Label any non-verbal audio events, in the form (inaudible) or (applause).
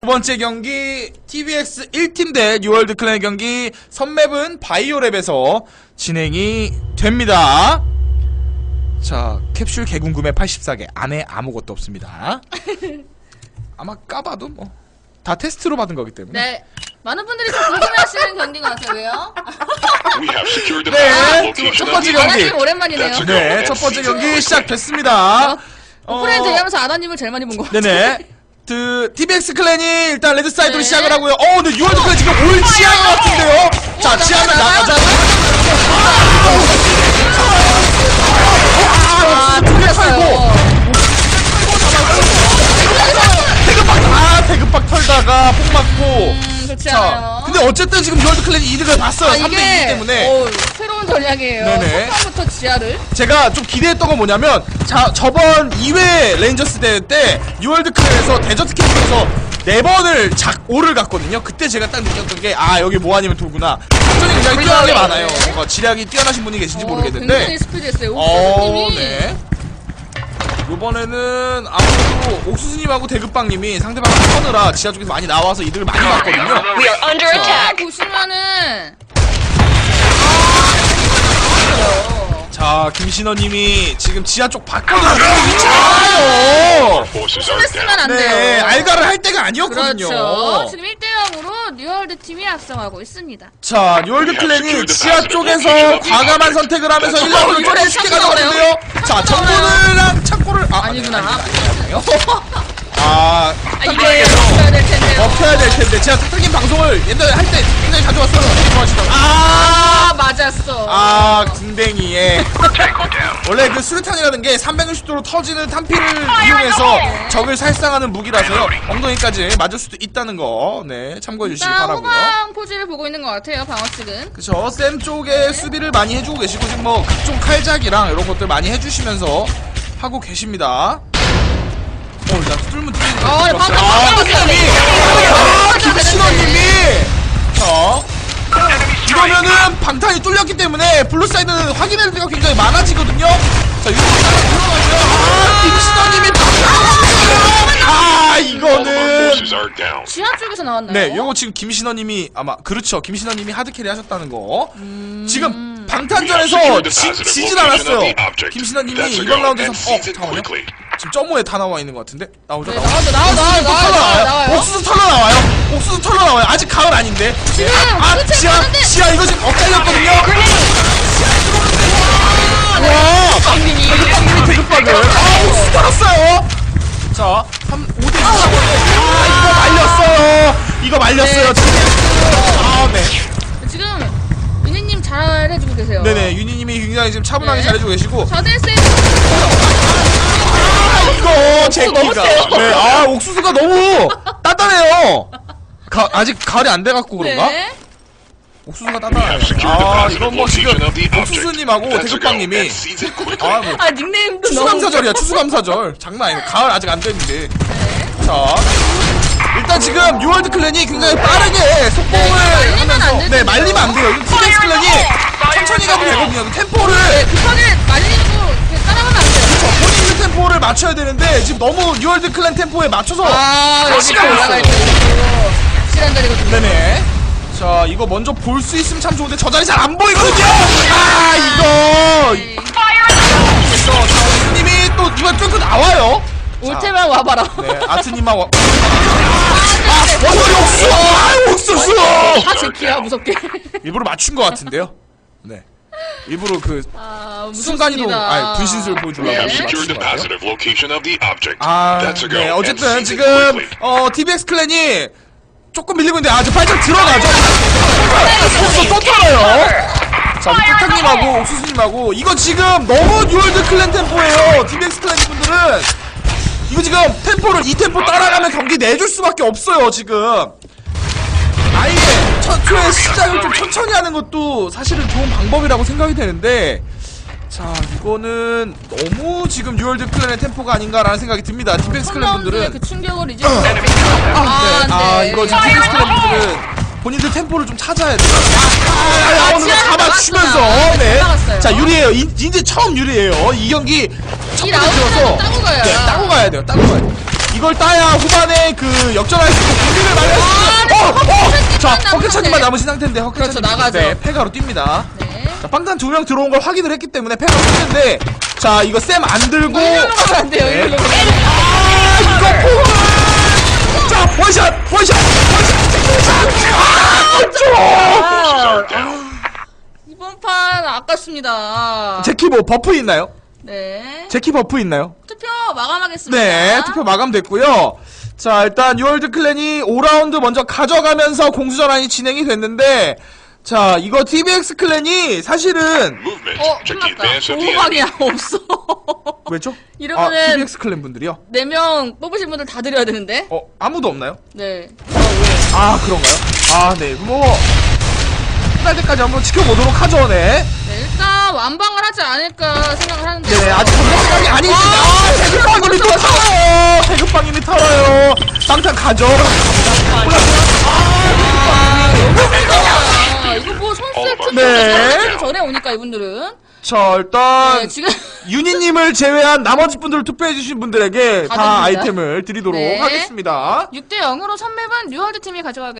두 번째 경기 TBX 1팀 대 뉴월드 클랜 경기 선맵은 바이오랩에서 진행이 됩니다. 자, 캡슐 개궁금해 84개 안에 아무것도 없습니다. (laughs) 아마 까봐도 뭐 다 테스트로 받은 거기 때문에. 네. 많은 분들이 좀 궁금해하시는 경기인 것 같아요. 왜요? We have secured the 네, location 첫 번째 경기. 아나님 오랜만이네요. 네, 첫 번째 경기 시작됐습니다. 어, 오프라인 대회하면서 아나님을 제일 많이 본 것 같아요. 네네. 그 TBX 클랜이 일단 레드 사이드로 네. 시작을 하고요. 어, 근데 유월드 클랜 지금 올 지한 것 같은데요. 자, 어, 지하면 나가요, 나가자. 근데 어쨌든 지금 유월드 클랜이 이득을 봤어요. 아, 3대2 이게 때문에. 어, 새로운 전략이에요. 네네. 첫판부터 지하를. 제가 좀 기대했던 건 뭐냐면, 자, 저번 2회 레인저스 대회 때, 뉴월드 클랜에서 데저트 캠프에서 네 번을 작 오를 갔거든요. 그때 제가 딱 느꼈던 게, 아, 여기 뭐 아니면 도구나. 작전이 굉장히 뛰어나게 많아요. 뭔가 지략이 뛰어나신 분이 계신지 어, 모르겠는데. 굉장히 스피드했어요. 어, 옥수수님이 네. 요번에는 아무래도 옥수수님하고 대급방님이 상대방을 쳐느라 지하 쪽에서 많이 나와서 이득을 많이 봤거든요. We are under 아, attack. 보시면은 자, 김신호님이 지금 지하 쪽 봤거든요. forces are 스트레스면 down. 안 네, 돼요. 알가를 할 때가 아니었거든요. 그렇죠. 지금 1대0으로 뉴월드 팀이 앞서가고 있습니다. 자, 뉴월드 클랜이 지하 쪽에서 과감한 선택을 하면서 1라운드 좀 쉽게 가져가는데요. 자, 정보들랑 창고를 아, 아니구나. 아, 아, 이게 먹혀야 될 텐데요. 먹혀야 될 텐데 제가 탁탁님 방송을 옛날에 할 때 굉장히 자주 왔어요. 좋아하시더라고요. 아, 아, 맞았어. 아, 궁뎅이에. 원래 그 수류탄이라는 게 360도로 터지는 탄피를 이용해서 적을 살상하는 무기라서요. 엉덩이까지 맞을 수도 있다는 거, 네, 참고해 주시기 일단 바라고요. 호강 포즈를 보고 있는 것 같아요. 방어 측은. 그쵸, 쌤 쪽에 수비를 많이 해주고 계시고, 지금 뭐, 각종 칼작이랑 이런 것들 많이 해주시면서 하고 계십니다. 어, 나 뚫면 뚫리는 거. 어. 방금 아, 방금 김신호님이! 방금 아, 김신호님이! 자. 이러면은 방탄이 뚫렸기 때문에 블루사이드는 확인할 때가 굉장히 많아지거든요. 자, 이거 들어가고요. 아, 김신호님이 방탄! 아, All of our 이거는. 지하 쪽에서 나왔나요? 네, 요거 지금 김신호님이 아마 그렇죠. 김신호님이 하드캐리 하셨다는 거. 지금 방탄전에서 지, 지진 않았어요. 김신호님이 이번 라운드에서 어 잠깐만요. 지금 점호에 다 나와 있는 것 같은데 나오죠. 네, 나오죠. 나와요. 옥수수 털러 나와요. 옥수수 털러 나와요. 아닌데. 지금 아, 지하 않은데. 지하 이거 지금 엇갈렸거든요. 와, 박민이. 대급박이 대급박을. 아, 옥수수 털었어요. 자, 3, 5대 2. 아, 이거 말렸어요. 이거 말렸어요. 네. 아, 네. 지금 윤희님 잘 해주고 계세요. 네네, 윤희님이 굉장히 지금 차분하게 네. 잘해주고 계시고. 저들세 이거 제 너무 끼가. 세요. 네, 아 옥수수가 너무 단단해요. 가, 아직 가을이 안 돼갖고 그런가? 네. 옥수수가 the 아 이건 뭐 지금. 옥수수님하고. 대급방님이 quickly. 아뭐 아 닉네임도 너무 추수감사절이야 추수감사절 장난 아니야 가을 아직 안 됐는데 자 일단 지금 뉴월드 클랜이 굉장히 빠르게 속공을 네, 말리면 안 하면서 되죠. 네 말리면 안 돼요 이거 TBX 클랜이 천천히 가도 되거든요 그 템포를 네, 급하게 말리고 그냥 따라가면 안 돼요. 본인의 템포를 맞춰야 되는데 지금 너무 뉴월드 클랜 템포에 맞춰서 아 시간이 올라갈 있어요. 때 확실한 자리거든요. 네네. 자, 이거 먼저 볼 수 있으면 참 좋은데 저 자리 잘 안 보이거든요. 아, 이거. 네. 그래서 님이 또 이번 뚫고 나와요. 올 때만 와봐라. 네, 아트님만 와. 아, 원소리 옥수. 아, 옥수수. 다 제키야 무섭게. 일부러 맞춘 것 같은데요. 네. 일부러 그 아 순간이동, 무섭습니다. 아니 분신술 보여주려고 have 맞춘 secured 것 the 같아요. positive location of the object. 아, That's a go. 네, And 어쨌든 it 지금 quickly. 어 TBX 클랜이 조금 밀리고 있는데 아주 발짝 들어가죠. 옥수 또 털어요. 자, 우리 뚜탕님하고 옥수수님하고 이거 지금 너무 뉴월드 클랜 템포예요. TBX 클랜 분들은 이거 지금 템포를 이 템포 따라가면 경기 내줄 수밖에 없어요. 지금 아예 첫초의 시작을 좀 천천히 하는 것도 사실은 좋은 방법이라고 생각이 되는데 자 이거는 너무 지금 뉴월드 클랜의 템포가 아닌가라는 생각이 듭니다. TBX 클랜 분들은 그 충격을 이제 아, 아, 네. 아, 네. 이거 지금 TBS 클랜 분들은 본인들 템포를 좀 찾아야 돼요. 아, 어느 거 지하를 잡아주시면서, 막았구나. 네. 자, 유리해요. 이, 이제 처음 유리해요. 이 경기 첫이 번째 들어서. 따고 가요. 네, 따고 가야 돼요. 따고 가야 돼요. 이 이걸 따야 후반에 그 역전할 수 있고 공격을 많이 할수 있는 어! 어! 자 허켓찬님만 남으신 상태인데 허켓찬님 그렇죠, 나가죠. 네, 패가로 뜁니다 네. 자 빵탄 두명 들어온 걸 확인을 했기 때문에 패가로 뛰는데 자 이거 쌤 안 들고 일렬로 가면 안 돼요. 네. 일렬로 가면. 아 이거 포! 자 원샷 원샷 원샷 아 down. 이번 판 아깝습니다. 제키 뭐 버프 있나요? 네. 제키 버프 있나요? 투표 마감하겠습니다. 네, 투표 마감됐고요. 자, 일단 뉴월드 클랜이 5라운드 먼저 가져가면서 공수전환이 진행이 됐는데 자, 이거 TBX 클랜이 사실은. 어, 끝났다. advance of the enemy. 오방이야 없어. (laughs) 왜죠? 이러면은- 아, TBX 클랜 분들이요? 네 명 뽑으신 분들 다 드려야 되는데. 어, 아무도 없나요? 네. 아, 그런가요? 아, 네. 뭐 끝날 때까지 한번 지켜보도록 하죠, 네. 네, 일단 완방을 하지 않을까 생각을 하는데. 네, 아직 전략 생각이 아니니까. 아, 배급빵님이 또 털어요. 배급빵님이 털어요. 땅땅 가죠. 아, 이거 뭐 선수의 투표 네. 하기 전에 오니까 이분들은. 자, 일단 네, 지금. (laughs) 유니님을 제외한 나머지 분들 투표해주신 분들에게 다 다. 아이템을 드리도록 네. 하겠습니다. 6대 0으로 3맵은 뉴월드 팀이 가져가게